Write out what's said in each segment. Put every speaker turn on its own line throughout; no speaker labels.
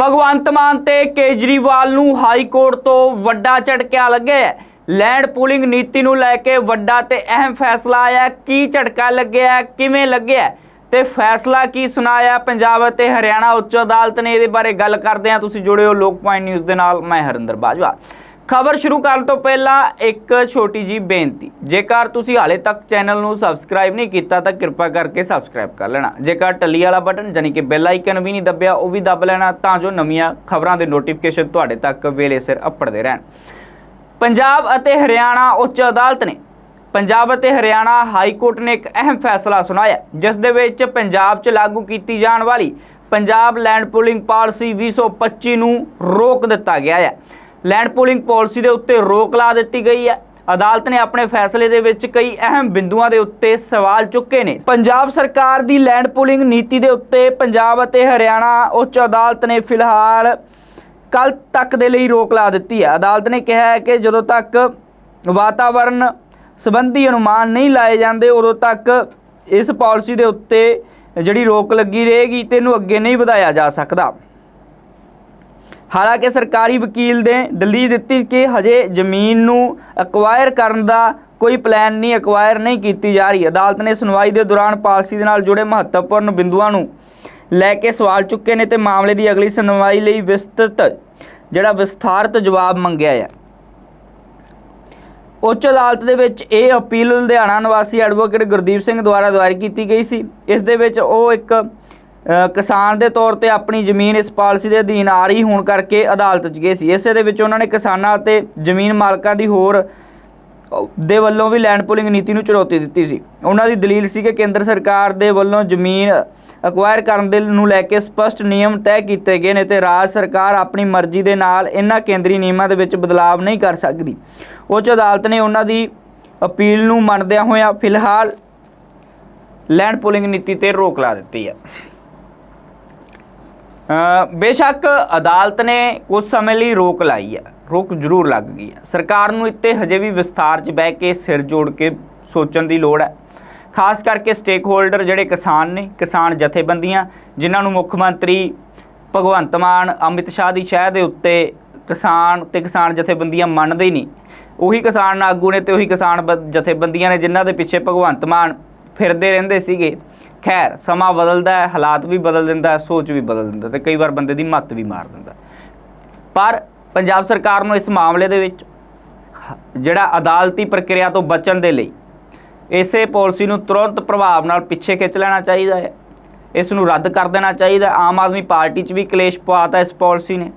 ਭਗਵੰਤ ਮਾਨ ਤੇ ਕੇਜਰੀਵਾਲ ਨੂੰ high court ਤੋਂ ਵੱਡਾ ਝਟਕਾ ਲੱਗਿਆ ਹੈ। ਲੈਂਡ ਪੂਲਿੰਗ ਨੀਤੀ ਨੂੰ ਲੈ ਕੇ ਵੱਡਾ ਤੇ ਅਹਿਮ ਫੈਸਲਾ ਆਇਆ ਕੀ ਝਟਕਾ ਲੱਗਿਆ ਕਿਵੇਂ ਲੱਗਿਆ ਤੇ ਫੈਸਲਾ ਕੀ ਸੁਣਾਇਆ ਪੰਜਾਬ ਅਤੇ ਹਰਿਆਣਾ ਉੱਚ ਅਦਾਲਤ ਨੇ ਇਹਦੇ ਬਾਰੇ ਗੱਲ ਕਰਦੇ ਹਾਂ। ਤੁਸੀਂ ਜੁੜੇ ਹੋ ਲੋਕ ਪੁਆਇੰਟ ਨਿਊਜ਼ ਦੇ ਨਾਲ। ਮੈਂ ਹਰਿੰਦਰ ਬਾਜਵਾ। ਖਬਰ ਸ਼ੁਰੂ ਕਰਨ ਤੋਂ ਪਹਿਲਾਂ ਇੱਕ ਛੋਟੀ ਜੀ ਬੇਨਤੀ। ਜੇਕਰ ਤੁਸੀਂ ਹਾਲੇ ਤੱਕ ਚੈਨਲ ਨੂੰ ਸਬਸਕ੍ਰਾਈਬ ਨਹੀਂ ਕੀਤਾ, ਤਾਂ ਕਿਰਪਾ ਕਰਕੇ ਸਬਸਕ੍ਰਾਈਬ ਕਰ ਲੈਣਾ। ਜੇਕਰ ਟੱਲੀ ਵਾਲਾ ਬਟਨ, ਯਾਨੀ ਕਿ ਬੈਲ ਆਈਕਨ ਵੀ ਨਹੀਂ ਦੱਬਿਆ, ਉਹ ਵੀ ਦੱਬ ਲੈਣਾ, ਤਾਂ ਜੋ ਨਵੀਆਂ ਖਬਰਾਂ ਦੇ ਨੋਟੀਫਿਕੇਸ਼ਨ ਤੁਹਾਡੇ ਤੱਕ ਵੇਲੇ ਸਿਰ ਅੱਪੜਦੇ ਰਹਿਣ। ਪੰਜਾਬ ਅਤੇ ਹਰਿਆਣਾ ਉੱਚ ਅਦਾਲਤ ਨੇ ਪੰਜਾਬ ਅਤੇ ਹਰਿਆਣਾ ਹਾਈ ਕੋਰਟ ਨੇ ਇੱਕ ਅਹਿਮ ਫੈਸਲਾ ਸੁਣਾਇਆ, ਜਿਸ ਦੇ ਵਿੱਚ ਪੰਜਾਬ 'ਚ ਲਾਗੂ ਕੀਤੀ ਜਾਣ ਵਾਲੀ ਪੰਜਾਬ ਲੈਂਡ ਪੂਲਿੰਗ ਪਾਲਿਸੀ 2025 ਨੂੰ ਰੋਕ ਦਿੱਤਾ ਗਿਆ ਹੈ। ਲੈਂਡ ਪੂਲਿੰਗ ਪਾਲਿਸੀ ਦੇ ਉੱਤੇ ਰੋਕ ਲਾ ਦਿੱਤੀ ਗਈ ਹੈ। ਅਦਾਲਤ ਨੇ ਆਪਣੇ ਫੈਸਲੇ ਦੇ ਵਿੱਚ ਕਈ ਅਹਿਮ ਬਿੰਦੂਆਂ ਦੇ ਉੱਤੇ ਸਵਾਲ ਚੁੱਕੇ ਨੇ। ਪੰਜਾਬ ਸਰਕਾਰ ਦੀ ਲੈਂਡ ਪੂਲਿੰਗ ਨੀਤੀ ਦੇ ਉੱਤੇ ਪੰਜਾਬ ਅਤੇ ਹਰਿਆਣਾ ਉੱਚ ਅਦਾਲਤ ਨੇ ਫਿਲਹਾਲ ਕੱਲ ਤੱਕ ਦੇ ਲਈ ਰੋਕ ਲਾ ਦਿੱਤੀ ਹੈ। ਅਦਾਲਤ ਨੇ ਕਿਹਾ ਹੈ ਕਿ ਜਦੋਂ ਤੱਕ ਵਾਤਾਵਰਣ ਸੰਬੰਧੀ ਅਨੁਮਾਨ ਨਹੀਂ ਲਾਏ ਜਾਂਦੇ, ਉਦੋਂ ਤੱਕ ਇਸ ਪਾਲਿਸੀ ਦੇ ਉੱਤੇ ਜਿਹੜੀ ਰੋਕ ਲੱਗੀ ਰਹੇਗੀ, ਤੇ ਇਹਨੂੰ ਅੱਗੇ ਨਹੀਂ ਵਧਾਇਆ ਜਾ ਸਕਦਾ। ਹਾਲਾਂਕਿ ਸਰਕਾਰੀ ਵਕੀਲ ਨੇ ਦਲੀਲ ਦਿੱਤੀ ਕਿ ਹਜੇ ਜ਼ਮੀਨ ਨੂੰ ਅਕਵਾਇਰ ਕਰਨ ਦਾ ਕੋਈ ਪਲਾਨ ਨਹੀਂ ਅਕਵਾਇਰ ਨਹੀਂ ਕੀਤੀ ਜਾ ਰਹੀ। ਅਦਾਲਤ ਨੇ ਸੁਣਵਾਈ ਦੇ ਦੌਰਾਨ ਪਾਲਿਸੀ ਦੇ ਨਾਲ ਜੁੜੇ ਮਹੱਤਵਪੂਰਨ ਬਿੰਦੂਆਂ ਨੂੰ ਲੈ ਕੇ ਸਵਾਲ ਚੁੱਕੇ ਨੇ ਤੇ ਮਾਮਲੇ ਦੀ ਅਗਲੀ ਸੁਣਵਾਈ ਲਈ ਵਿਸਤ੍ਰਿਤ, ਜਿਹੜਾ ਵਿਸਥਾਰਤ ਜਵਾਬ ਮੰਗਿਆ ਹੈ। ਉੱਚ ਅਦਾਲਤ ਦੇ ਵਿੱਚ ਇਹ ਅਪੀਲ ਲੁਧਿਆਣਾ ਨਿਵਾਸੀ ਐਡਵੋਕੇਟ ਗੁਰਦੀਪ ਸਿੰਘ ਦੁਆਰਾ ਦਾਇਰ ਕੀਤੀ ਗਈ ਸੀ। ਇਸ ਦੇ ਵਿੱਚ ਉਹ ਇੱਕ ਕਿਸਾਨ ਦੇ ਤੌਰ ਤੇ ਆਪਣੀ ਜ਼ਮੀਨ ਇਸ ਪਾਲਿਸੀ ਦੇ ਅਧੀਨ ਆ ਰਹੀ ਹੋਣ ਕਰਕੇ ਅਦਾਲਤ 'ਚ ਗਏ ਸੀ। ਇਸੇ ਦੇ ਵਿੱਚ ਉਹਨਾਂ ਨੇ ਕਿਸਾਨਾਂ ਅਤੇ ਜ਼ਮੀਨ ਮਾਲਕਾਂ ਦੀ ਹੋਰ ਦੇ ਵੱਲੋਂ ਵੀ ਲੈਂਡ ਪੂਲਿੰਗ ਨੀਤੀ ਨੂੰ ਚੁਣੌਤੀ ਦਿੱਤੀ ਸੀ। ਉਹਨਾਂ ਦੀ ਦਲੀਲ ਸੀ ਕਿ ਕੇਂਦਰ ਸਰਕਾਰ ਦੇ ਵੱਲੋਂ ਜ਼ਮੀਨ ਅਕਵਾਇਰ ਕਰਨ ਦੇ ਨੂੰ ਲੈ ਕੇ ਸਪਸ਼ਟ ਨਿਯਮ ਤੈਅ ਕੀਤੇ ਗਏ ਨੇ ਤੇ ਰਾਜ ਸਰਕਾਰ ਆਪਣੀ ਮਰਜ਼ੀ ਦੇ ਨਾਲ ਇਹਨਾਂ ਕੇਂਦਰੀ ਨਿਯਮਾਂ ਦੇ ਵਿੱਚ ਬਦਲਾਅ ਨਹੀਂ ਕਰ ਸਕਦੀ। ਉੱਚ ਅਦਾਲਤ ਨੇ ਉਹਨਾਂ ਦੀ ਅਪੀਲ ਨੂੰ ਮੰਨਦਿਆਂ ਹੋਇਆਂ ਫਿਲਹਾਲ ਲੈਂਡ ਪੂਲਿੰਗ ਨੀਤੀ ਤੇ ਰੋਕ ਲਾ ਦਿੱਤੀ ਹੈ। ਬੇਸ਼ੱਕ ਅਦਾਲਤ ਨੇ ਕੁਝ ਸਮੇਂ ਲਈ ਰੋਕ ਲਾਈ ਹੈ, ਰੋਕ ਜ਼ਰੂਰ ਲੱਗ ਗਈ ਹੈ। ਸਰਕਾਰ ਨੂੰ ਇੱਥੇ ਹਜੇ ਵੀ ਵਿਸਥਾਰ 'ਚ ਬਹਿ ਕੇ ਸਿਰ ਜੋੜ ਕੇ ਸੋਚਣ ਦੀ ਲੋੜ ਹੈ। ਖਾਸ ਕਰਕੇ ਸਟੇਕ ਹੋਲਡਰ ਜਿਹੜੇ ਕਿਸਾਨ ਨੇ, ਕਿਸਾਨ ਜਥੇਬੰਦੀਆਂ, ਜਿਨ੍ਹਾਂ ਨੂੰ ਮੁੱਖ ਮੰਤਰੀ ਭਗਵੰਤ ਮਾਨ, ਅਮਿਤ ਸ਼ਾਹ ਦੀ ਸ਼ਹਿ ਦੇ ਉੱਤੇ ਕਿਸਾਨ ਤੇ ਕਿਸਾਨ ਜਥੇਬੰਦੀਆਂ ਮੰਨਦੇ ਹੀ ਨਹੀਂ, ਉਹੀ ਕਿਸਾਨ ਆਗੂ ਨੇ ਤੇ ਉਹੀ ਕਿਸਾਨ ਬ- ਜਥੇਬੰਦੀਆਂ ਨੇ ਜਿਨ੍ਹਾਂ ਦੇ ਪਿੱਛੇ ਭਗਵੰਤ ਮਾਨ ਫਿਰਦੇ ਰਹਿੰਦੇ ਸੀਗੇ। ਖੈਰ, ਸਮਾਂ ਬਦਲਦਾ ਹੈ, ਹਾਲਾਤ ਵੀ ਬਦਲ ਦਿੰਦਾ ਹੈ, ਸੋਚ ਵੀ ਬਦਲ ਦਿੰਦਾ ਤੇ ਕਈ ਵਾਰ ਬੰਦੇ ਦੀ ਮੱਤ ਵੀ ਮਾਰ ਦਿੰਦਾ ਪਰ ਪੰਜਾਬ ਸਰਕਾਰ ਨੂੰ ਇਸ ਮਾਮਲੇ ਦੇ ਵਿੱਚ ਜਿਹੜਾ ਅਦਾਲਤੀ ਪ੍ਰਕਿਰਿਆ ਤੋਂ ਬਚਣ ਦੇ ਲਈ ਇਸੇ ਪਾਲਿਸੀ ਨੂੰ ਤੁਰੰਤ ਪ੍ਰਭਾਵ ਨਾਲ ਪਿੱਛੇ ਖਿੱਚ ਲੈਣਾ ਚਾਹੀਦਾ ਹੈ। ਇਸ ਨੂੰ ਰੱਦ ਕਰ ਦੇਣਾ ਚਾਹੀਦਾ ਆਮ ਆਦਮੀ ਪਾਰਟੀ 'ਚ ਵੀ ਕਲੇਸ਼ ਪਾਤਾ ਇਸ ਪਾਲਿਸੀ ਨੇ।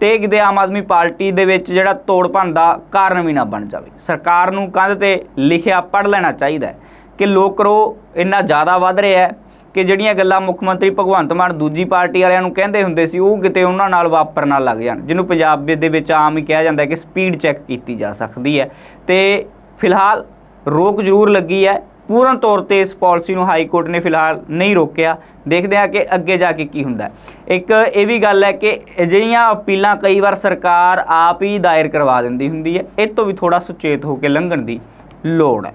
ਤੇ ਕਿਤੇ ਆਮ ਆਦਮੀ ਪਾਰਟੀ ਦੇ ਵਿੱਚ ਜਿਹੜਾ ਤੋੜ ਭੰਨ ਦਾ ਕਾਰਨ ਵੀ ਨਾ ਬਣ ਜਾਵੇ। ਸਰਕਾਰ ਨੂੰ ਕੰਧ ਤੇ ਲਿਖਿਆ ਪੜ੍ਹ ਲੈਣਾ ਚਾਹੀਦਾ ਹੈ। ਕਿ ਲੋਕ ਰੋ ਇੰਨਾ ਜ਼ਿਆਦਾ ਵੱਧ ਰਿਹਾ ਹੈ ਕਿ ਜਿਹੜੀਆਂ ਗੱਲਾਂ ਮੁੱਖ ਮੰਤਰੀ ਭਗਵੰਤ ਮਾਨ ਦੂਜੀ ਪਾਰਟੀ ਵਾਲਿਆਂ ਨੂੰ ਕਹਿੰਦੇ ਹੁੰਦੇ ਸੀ, ਉਹ ਕਿਤੇ ਉਹਨਾਂ ਨਾਲ ਵਾਪਰਨ ਨਾ ਲੱਗ ਜਾਣ, ਜਿਹਨੂੰ ਪੰਜਾਬ ਦੇ ਵਿੱਚ ਆਮ ਹੀ ਕਿਹਾ ਜਾਂਦਾ ਕਿ ਸਪੀਡ ਚੈੱਕ ਕੀਤੀ ਜਾ ਸਕਦੀ ਹੈ। ਤੇ ਫਿਲਹਾਲ ਰੋਕ ਜ਼ਰੂਰ ਲੱਗੀ ਹੈ। ਪੂਰਨ ਤੌਰ ਤੇ ਇਸ ਪਾਲਿਸੀ ਨੂੰ ਹਾਈ ਕੋਰਟ ਨੇ ਫਿਲਹਾਲ ਨਹੀਂ ਰੋਕਿਆ। ਦੇਖਦੇ ਹਾਂ ਕਿ ਅੱਗੇ ਜਾ ਕੇ ਕੀ ਹੁੰਦਾ ਇੱਕ ਇਹ ਵੀ ਗੱਲ ਹੈ ਕਿ ਅਜਿਹੀਆਂ ਅਪੀਲਾਂ ਕਈ ਵਾਰ ਸਰਕਾਰ ਆਪ ਹੀ ਦਾਇਰ ਕਰਵਾ ਦਿੰਦੀ ਹੁੰਦੀ ਹੈ। ਇਹ ਤੋਂ ਵੀ ਥੋੜਾ ਸੁਚੇਤ ਹੋ ਕੇ ਲੰਘਣ ਦੀ ਲੋੜ ਹੈ।